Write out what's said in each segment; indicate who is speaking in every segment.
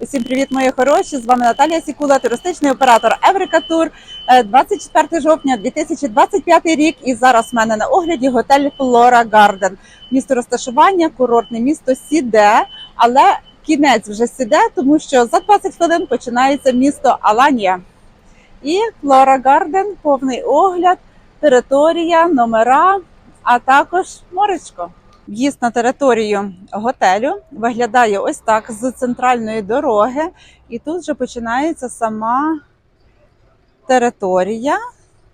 Speaker 1: Усім привіт, мої хороші! З вами Наталія Сікула, туристичний оператор Еврика Тур. Е, 24 жовтня 2025 рік. І зараз в мене на огляді готель Флора Гарден. Місто розташування, курортне місто Сіде, але кінець вже сіде, тому що за 20 хвилин починається місто Аланія. І Флора Гарден, повний огляд, територія, номера, а також моречко. В'їзд на територію готелю виглядає ось так з центральної дороги, і тут вже починається сама територія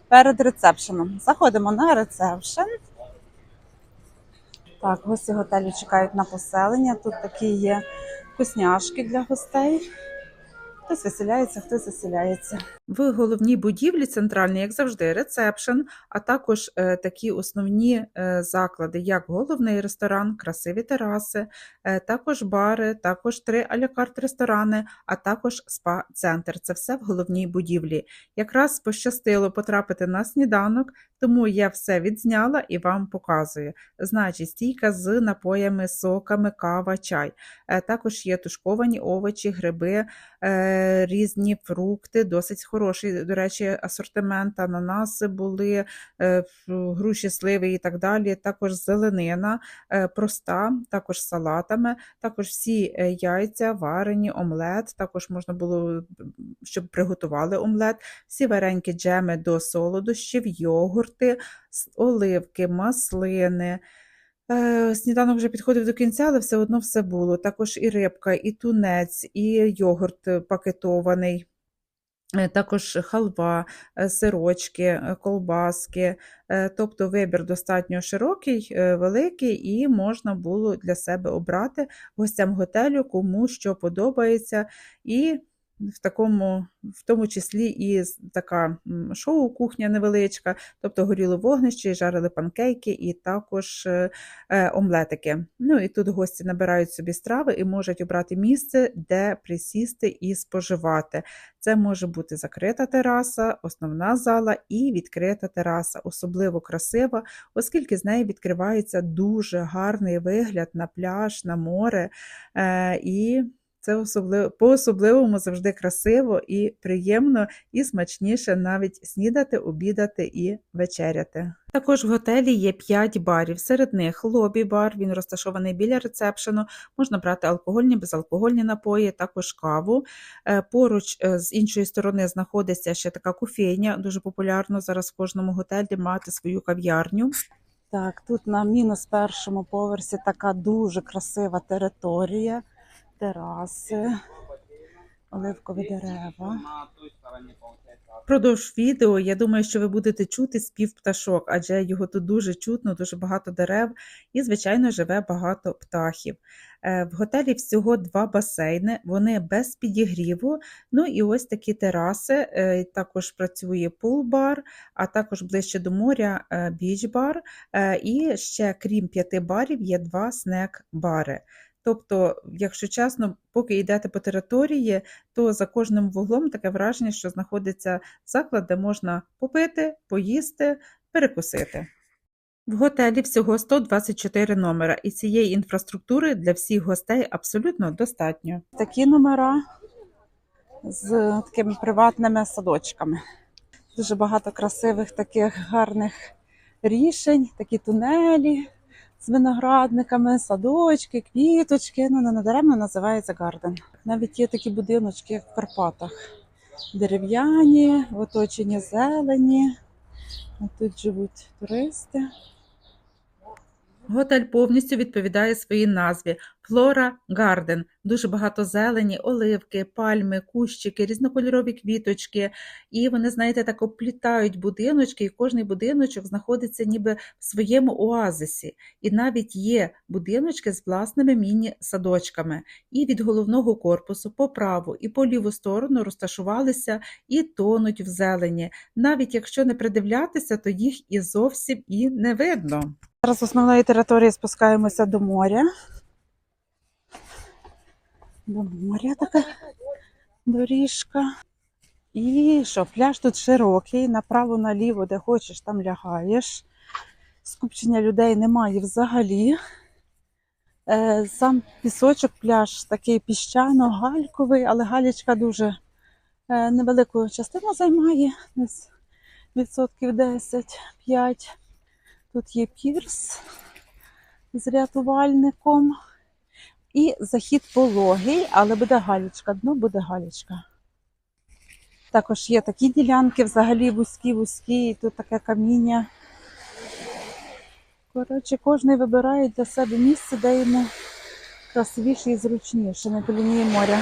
Speaker 1: перед рецепшеном. Заходимо на рецепшн. Так, гості готелю чекають на поселення. Тут такі є вкусняшки для гостей. Хтось веселяється, хтось заселяється. В головній будівлі центральній, як завжди, рецепшн, а також е, такі основні е, заклади, як головний ресторан, красиві тераси, е, також бари, також три алякарт ресторани, а також спа-центр. Це все в головній будівлі. Якраз пощастило потрапити на сніданок, тому я все відзняла і вам показую. Значить, стійка з напоями, соками, кава, чай. Також є тушковані овочі, гриби, різні фрукти, досить хороший, до речі, асортимент, ананаси були, е, груші, сливи і так далі. Також зеленина е, проста, також салатами, також всі е, яйця, варені, омлет. Також можна було, щоб приготували омлет, всі варенькі джеми до солодощів, йогурти, оливки, маслини. Е, Сніданок вже підходив до кінця, але все одно все було. Також і рибка, і тунець, і йогурт е, пакетований, е, також халва, сирочки, колбаски. Тобто вибір достатньо широкий, великий, і можна було для себе обрати гостям готелю, кому що подобається. І в такому, в тому числі і така шоу-кухня невеличка, тобто горіло вогнище, жарили панкейки і також е, е, омлетики. Ну і тут гості набирають собі страви і можуть обрати місце, де присісти і споживати. Це може бути закрита тераса, основна зала і відкрита тераса, особливо красива, оскільки з неї відкривається дуже гарний вигляд на пляж, на море. Е, і це особливо, по-особливому завжди красиво і приємно, і смачніше навіть снідати, обідати і вечеряти. Також в готелі є 5 барів. Серед них лобі-бар, він розташований біля рецепшену. Можна брати алкогольні, безалкогольні напої, також каву. Е, Поруч е, з іншої сторони знаходиться ще така кофейня, дуже популярно зараз в кожному готелі мати свою кав'ярню. Так, тут на мінус першому поверсі така дуже красива територія, тераси, оливкові дерева. Продовж відео я думаю, що ви будете чути спів пташок, адже його тут дуже чутно, дуже багато дерев і, звичайно, живе багато птахів. Е, В готелі всього два басейни, вони без підігріву. Ну і ось такі тераси. е, Також працює пул-бар, а також ближче до моря е, біч-бар. І ще, крім п'яти барів, є два снек-бари. Тобто, якщо чесно, поки йдете по території, то за кожним вуглом таке враження, що знаходиться заклад, де можна попити, поїсти, перекусити. В готелі всього 124 номера, і цієї інфраструктури для всіх гостей абсолютно достатньо. Такі номера з такими приватними садочками. Дуже багато красивих таких гарних рішень, такі тунелі з виноградниками, садочки, квіточки. Ну, не надаремно називається гарден. Навіть є такі будиночки, як в Карпатах. Дерев'яні, в оточенні зелені. Тут живуть туристи. Готель повністю відповідає своїй назві Флора Гарден. Дуже багато зелені, оливки, пальми, кущики, різнокольорові квіточки. І вони, знаєте, так оплітають будиночки, і кожний будиночок знаходиться ніби в своєму оазисі. І навіть є будиночки з власними міні-садочками. І від головного корпусу по праву і по ліву сторону розташувалися і тонуть в зелені. Навіть якщо не придивлятися, то їх і зовсім і не видно. Зараз з основної території спускаємося до моря. До моря така доріжка. І що, пляж тут широкий, направо-наліво, де хочеш, там лягаєш. Скупчення людей немає взагалі.
Speaker 2: Е, Сам пісочок, пляж такий піщано-гальковий, але галічка дуже е, невелику частину займає, десь відсотків 10-5. Тут є пірс з рятувальником. І захід пологий, але буде галічка, дно буде галічка. Також є такі ділянки, взагалі вузькі-вузькі, і тут таке каміння. Коротше, кожен вибирає для себе місце, де йому красивіше і зручніше, не по лінії моря.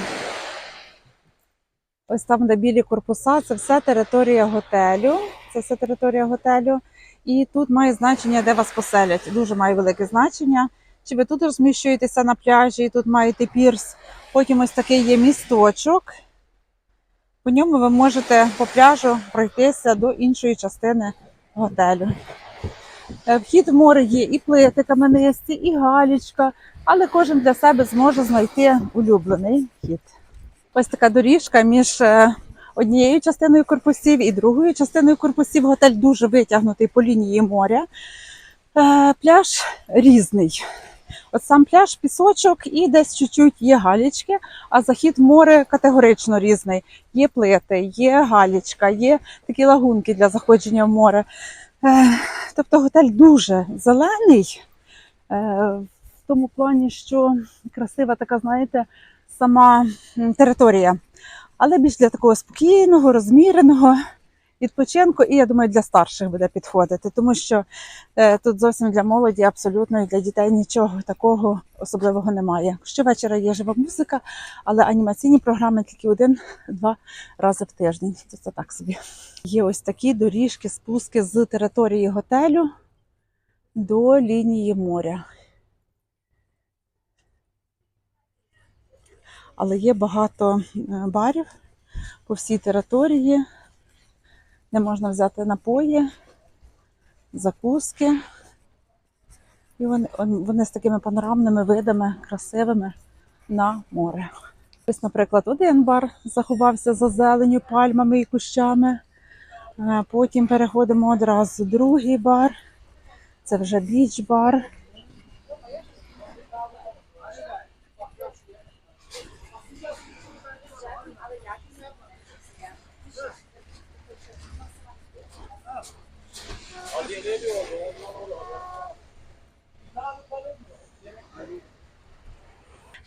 Speaker 2: Ось там, де білі корпуса, це все територія готелю. Це все територія готелю. І тут має значення, де вас поселять. Дуже має велике значення. Чи ви тут розміщуєтеся на пляжі, і тут маєте пірс. Потім ось такий є місточок. По ньому ви можете по пляжу пройтися до іншої частини готелю. Е, Вхід в море є і плити каменисті, і галічка, але кожен для себе зможе знайти улюблений вхід. Ось така доріжка між е, однією частиною корпусів і другою частиною корпусів. Готель дуже витягнутий по лінії моря. Е, Пляж різний. От сам пляж, пісочок і десь чуть-чуть є галічки, а захід море категорично різний. Є плити, є галічка, є такі лагунки для заходження в море. Е, Тобто готель дуже зелений, е, в тому плані, що красива така, знаєте, сама територія. Але більш для такого спокійного, розміреного відпочинку, і я думаю, для старших буде підходити, тому що е, тут зовсім для молоді, абсолютно і для дітей нічого такого особливого немає. Щовечора є жива музика, але анімаційні програми тільки один-два рази в тиждень. То це так собі. Є ось такі доріжки, спуски з території готелю до лінії моря. Але є багато е, барів по всій території, де можна взяти напої, закуски. І вони, вони з такими панорамними видами, красивими на море. Ось, наприклад, один бар заховався за зеленю, пальмами і кущами. Е, Потім переходимо одразу в другий бар. Це вже біч-бар.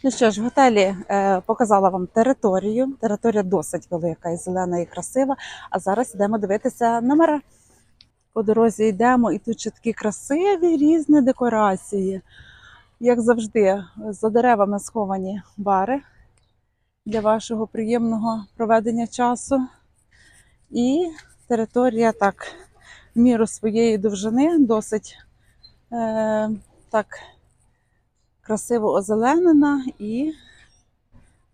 Speaker 2: Ну що ж, в готелі е, показала вам територію. Територія досить велика і зелена, і красива. А зараз йдемо дивитися номера. По дорозі йдемо, і тут ще такі красиві різні декорації. Як завжди, за деревами сховані бари для вашого приємного проведення часу. І територія так, в міру своєї довжини, досить е, так красиво озеленена і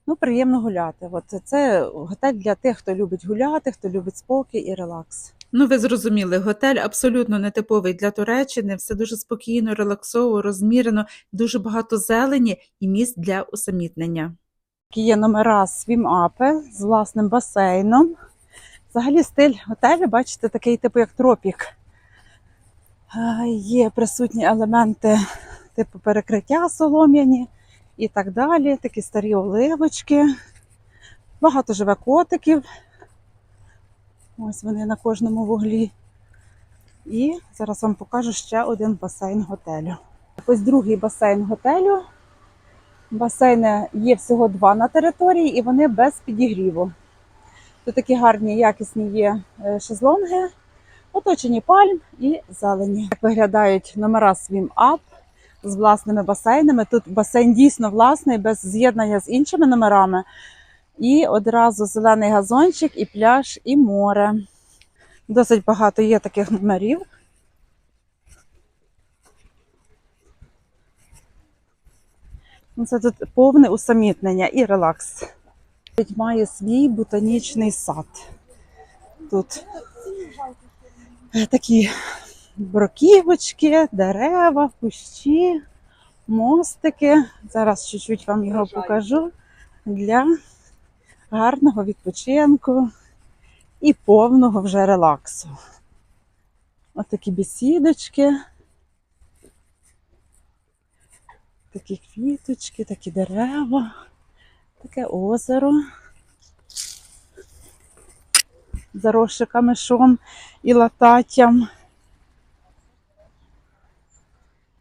Speaker 2: ну, приємно гуляти. От це готель для тих, хто любить гуляти, хто любить спокій і релакс.
Speaker 1: Ну, ви зрозуміли, готель абсолютно не типовий для Туреччини, все дуже спокійно, релаксово, розмірено, дуже багато зелені і місць для усамітнення.
Speaker 2: Є номера свім-апи з власним басейном. Взагалі стиль готелю, бачите, такий типу як тропік. Е, Є присутні елементи типу перекриття солом'яні і так далі. Такі старі оливочки. Багато живе котиків. Ось вони на кожному вуглі. І зараз вам покажу ще один басейн готелю. Ось другий басейн готелю. Басейни є всього два на території, і вони без підігріву. Тут такі гарні, якісні є е, шезлонги, оточені пальм і зелені. Як виглядають номера Swim Up з власними басейнами. Тут басейн дійсно власний, без з'єднання з іншими номерами. І одразу зелений газончик, і пляж, і море. Досить багато є таких номерів. Ну, Це тут повне усамітнення і релакс. Має свій ботанічний сад. Тут е, такі бруківочки, дерева, кущі, мостики. Зараз чуть-чуть вам його покажу для гарного відпочинку і повного вже релаксу. Ось такі бесідочки. Такі квіточки, такі дерева, таке озеро. Заросше камешом і лататтям.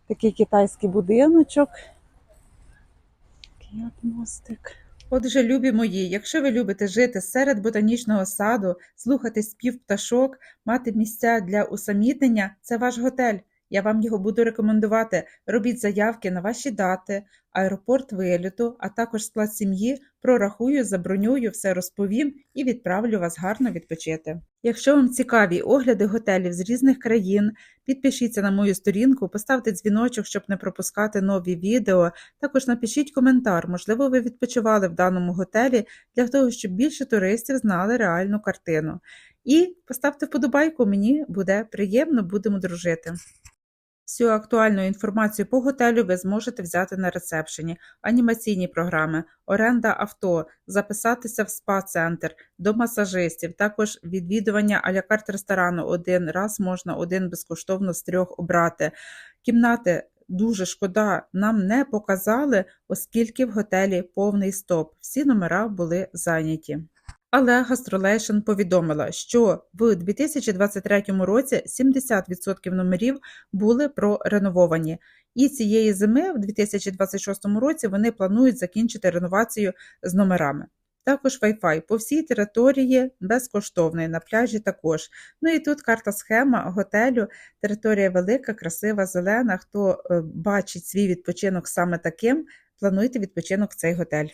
Speaker 2: Такий китайський будиночок. Такий мостик.
Speaker 1: Отже, любі мої, якщо ви любите жити серед ботанічного саду, слухати спів пташок, мати місця для усамітнення, це ваш готель. Я вам його буду рекомендувати. Робіть заявки на ваші дати, аеропорт виліту, а також склад сім'ї. Прорахую, забронюю, все розповім і відправлю вас гарно відпочити. Якщо вам цікаві огляди готелів з різних країн, підпишіться на мою сторінку, поставте дзвіночок, щоб не пропускати нові відео. Також напишіть коментар, можливо, ви відпочивали в даному готелі для того, щоб більше туристів знали реальну картину. І поставте вподобайку, мені буде приємно, будемо дружити. Всю актуальну інформацію по готелю ви зможете взяти на ресепшені, анімаційні програми, оренда авто, записатися в спа-центр, до масажистів, також відвідування алякарт ресторану один раз можна один безкоштовно з трьох обрати. Кімнати дуже шкода, нам не показали, оскільки в готелі повний стоп. Всі номера були зайняті. Але Gastrolation повідомила, що в 2023 році 70% номерів були проренововані. І цієї зими, в 2026 році, вони планують закінчити реновацію з номерами. Також Wi-Fi по всій території безкоштовний, на пляжі також. Ну і тут карта схема готелю. Територія велика, красива, зелена. Хто е, бачить свій відпочинок саме таким, плануйте відпочинок в цей готель.